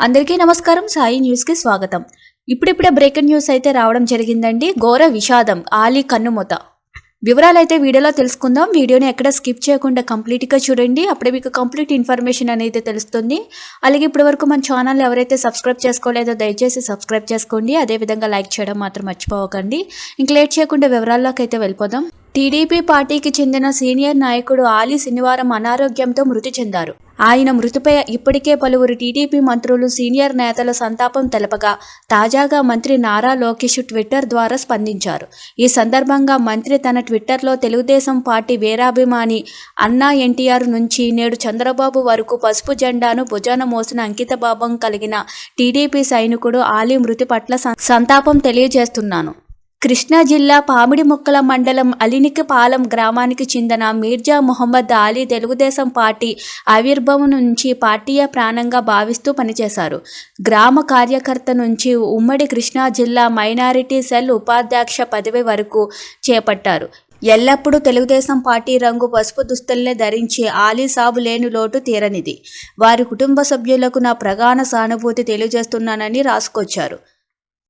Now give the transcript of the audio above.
అందరికీ నమస్కారం. సాయి న్యూస్కి స్వాగతం. ఇప్పుడిప్పుడే బ్రేకింగ్ న్యూస్ అయితే రావడం జరిగిందండి. ఘోర విషాదం ఆలీ కన్నుమూత. వివరాలు అయితే వీడియోలో తెలుసుకుందాం. వీడియోని ఎక్కడ స్కిప్ చేయకుండా కంప్లీట్గా చూడండి. అప్పుడే మీకు కంప్లీట్ ఇన్ఫర్మేషన్ అనేది తెలుస్తుంది. అలాగే ఇప్పటివరకు మన ఛానల్ ఎవరైతే సబ్స్క్రైబ్ చేసుకోలేదో దయచేసి సబ్స్క్రైబ్ చేసుకోండి. అదేవిధంగా లైక్ చేయడం మాత్రం మర్చిపోకండి ఇంక లేట్ చేయకుండా వివరాల్లోకి అయితే వెళ్ళిపోదాం. టీడీపీ పార్టీకి చెందిన సీనియర్ నాయకుడు ఆలీ శనివారం అనారోగ్యంతో మృతి చెందారు. ఆయన మృతిపై ఇప్పటికే పలువురు టీడీపీ మంత్రులు సీనియర్ నేతల సంతాపం తెలపగా తాజాగా మంత్రి నారా లోకేష్ ట్విట్టర్ ద్వారా స్పందించారు. ఈ సందర్భంగా మంత్రి తన ట్విట్టర్లో తెలుగుదేశం పార్టీ వీరాభిమాని అన్నా ఎన్టీఆర్ నుంచి నేడు చంద్రబాబు వరకు పసుపు జెండాను భుజాన మోసిన అంకితభావం కలిగిన టీడీపీ సైనికుడు ఆలీ మృతి పట్ల సంతాపం తెలియజేస్తున్నాను. కృష్ణా జిల్లా పామిడి మొక్కల మండలం అలినికపాలెం గ్రామానికి చెందిన మీర్జా మొహమ్మద్ అలీ తెలుగుదేశం పార్టీ ఆవిర్భావం నుంచి పార్టీయ ప్రాణంగా భావిస్తూ పనిచేశారు. గ్రామ కార్యకర్త నుంచి ఉమ్మడి కృష్ణా జిల్లా మైనారిటీ సెల్ ఉపాధ్యక్ష పదవి వరకు చేపట్టారు. ఎల్లప్పుడూ తెలుగుదేశం పార్టీ రంగు పసుపు దుస్తుల్నే ధరించి ఆలీ సాబు లేని లోటు తీరనిది. వారి కుటుంబ సభ్యులకు నా ప్రగాఢ సానుభూతి తెలియజేస్తున్నానని రాసుకొచ్చారు.